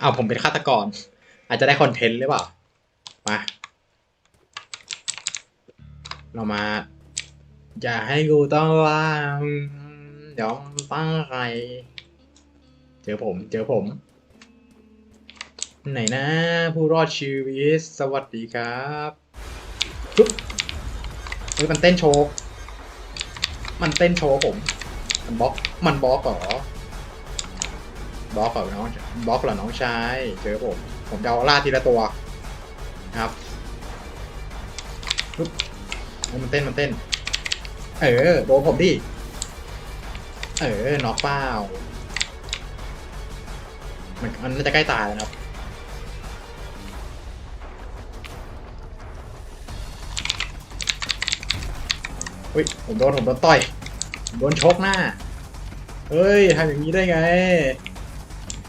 อ้าวผมเป็นฆาตกร อาจจะได้คอนเทนต์หรือเปล่า มา เรามา อย่าให้กูต้องล่าเดี๋ยวตั้งใคร เจอผม เจอผม ไหนนะ ผู้รอดชีวิต สวัสดีครับปุ๊บเฮ้ยมันเต้นโชว์ มันเต้นโชว์ผม มันบล็อก มันบล็อกเหรอ บล็อกเหรอน้องบล็อกเหรอน้องชายเจอผมผมจะเอาล่าทีละตัวนะครับปุ๊บมันเต้นมันเต้น เออโดนผมดิเออน็อกเป้ามันมันจะใกล้ตายแล้วนะครับอุ้ยผมโดนผมโดนต่อยโดนชกหน้า เฮ้ยทำอย่างนี้ได้ไง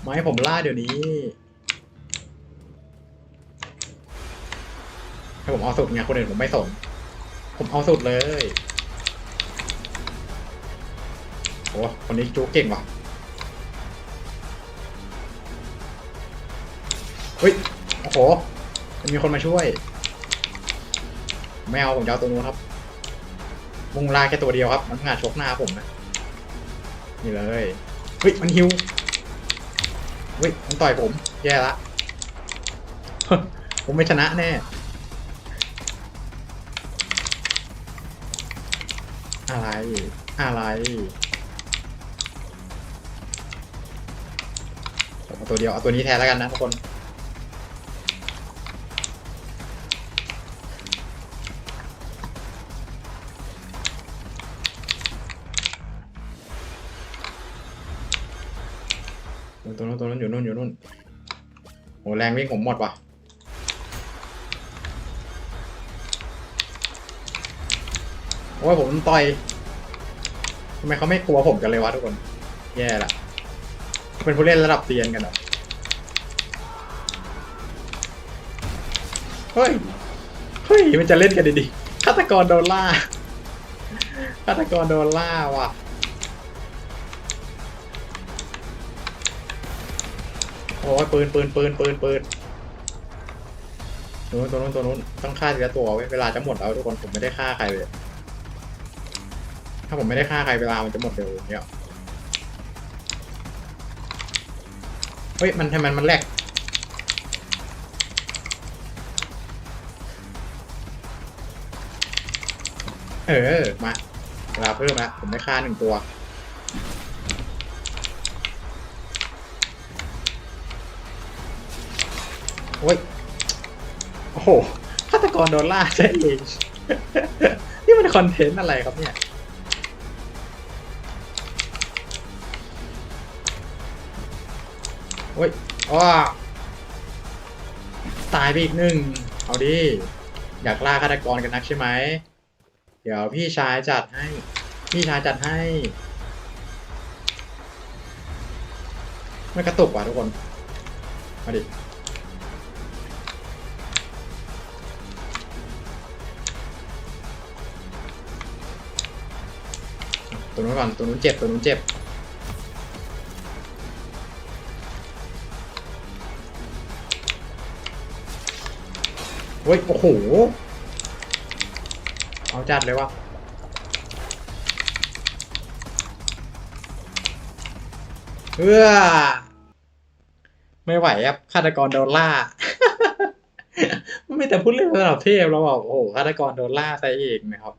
มาให้ผมล่าเดี๋ยวนี้ให้ผมเอาสุดไงคนอื่นผมไม่สน ผมเอาสุดเลย โอ้คนนี้จู๊เก่งว่ะ เฮ้ย โอ้โห มีคนมาช่วย ไม่เอาผมจะเอาตัวนู้นครับ มุงลาแค่ตัวเดียวครับ มันงานชกหน้าผมนะ นี่เลย เฮ้ย มันฮิว เฮ้ยมันต่อยผม แย่ละ ผมไม่ชนะแน่ อะไร อะไรผมเอาตัวเดียว เอาตัวนี้แทนแล้วกันนะทุกคน ตัวนู้นตัวนู้นอยู่นู่นอยู่นู่นโหแรงวิ่งผมหมดว่ะโอ้ยผมต่อยทำไมเขาไม่กลัวผมกันเลยวะทุกคน แย่ละเป็นผู้เล่นระดับเซียนกันเหรอเฮ้ย เฮ้ย มันจะเล่นกันดีๆฆาตกรโดนล่าฆาตกรโดนล่าว่ะ โอ้ยปืนปืนปืนปืนปืนตัวนู้นตัวนู้นตัวนู้นต้องฆ่าทีละตัวไว้เวลาจะหมดแล้วทุกคนผมไม่ได้ฆ่าใครเลยถ้าผมไม่ได้ฆ่าใครเวลามันจะหมดเร็วอย่างเงี้ยเฮ้ยมันทำไมมันแลกเออมาเวลาเพิ่มละผมได้ฆ่าหนึ่งตัว โอ้ย โอ้โหฆาตกรโดนล่าใช่เอง นี่มันคอนเทนต์อะไรครับเนี่ย โอ้ยอ้อตายไปอีกหนึ่ง เอาดิ อยากล่าฆาตกรกันนักใช่ไหม เดี๋ยวพี่ชายจัดให้ พี่ชายจัดให้ไม่กระตุกว่ะทุกคน มาดิ ตัวนู้นก่อน ตัวนู้นเจ็บ ตัวนู้นเจ็บ เฮ้ย โอ้โห เอาจัดเลยวะเพื่อไม่ไหวครับฆาตกรโดนล่าไม่แต่พูดเรื่องระดับเทพเราบอกโอ้โหฆาตกรโดนล่าซะเองนะครับ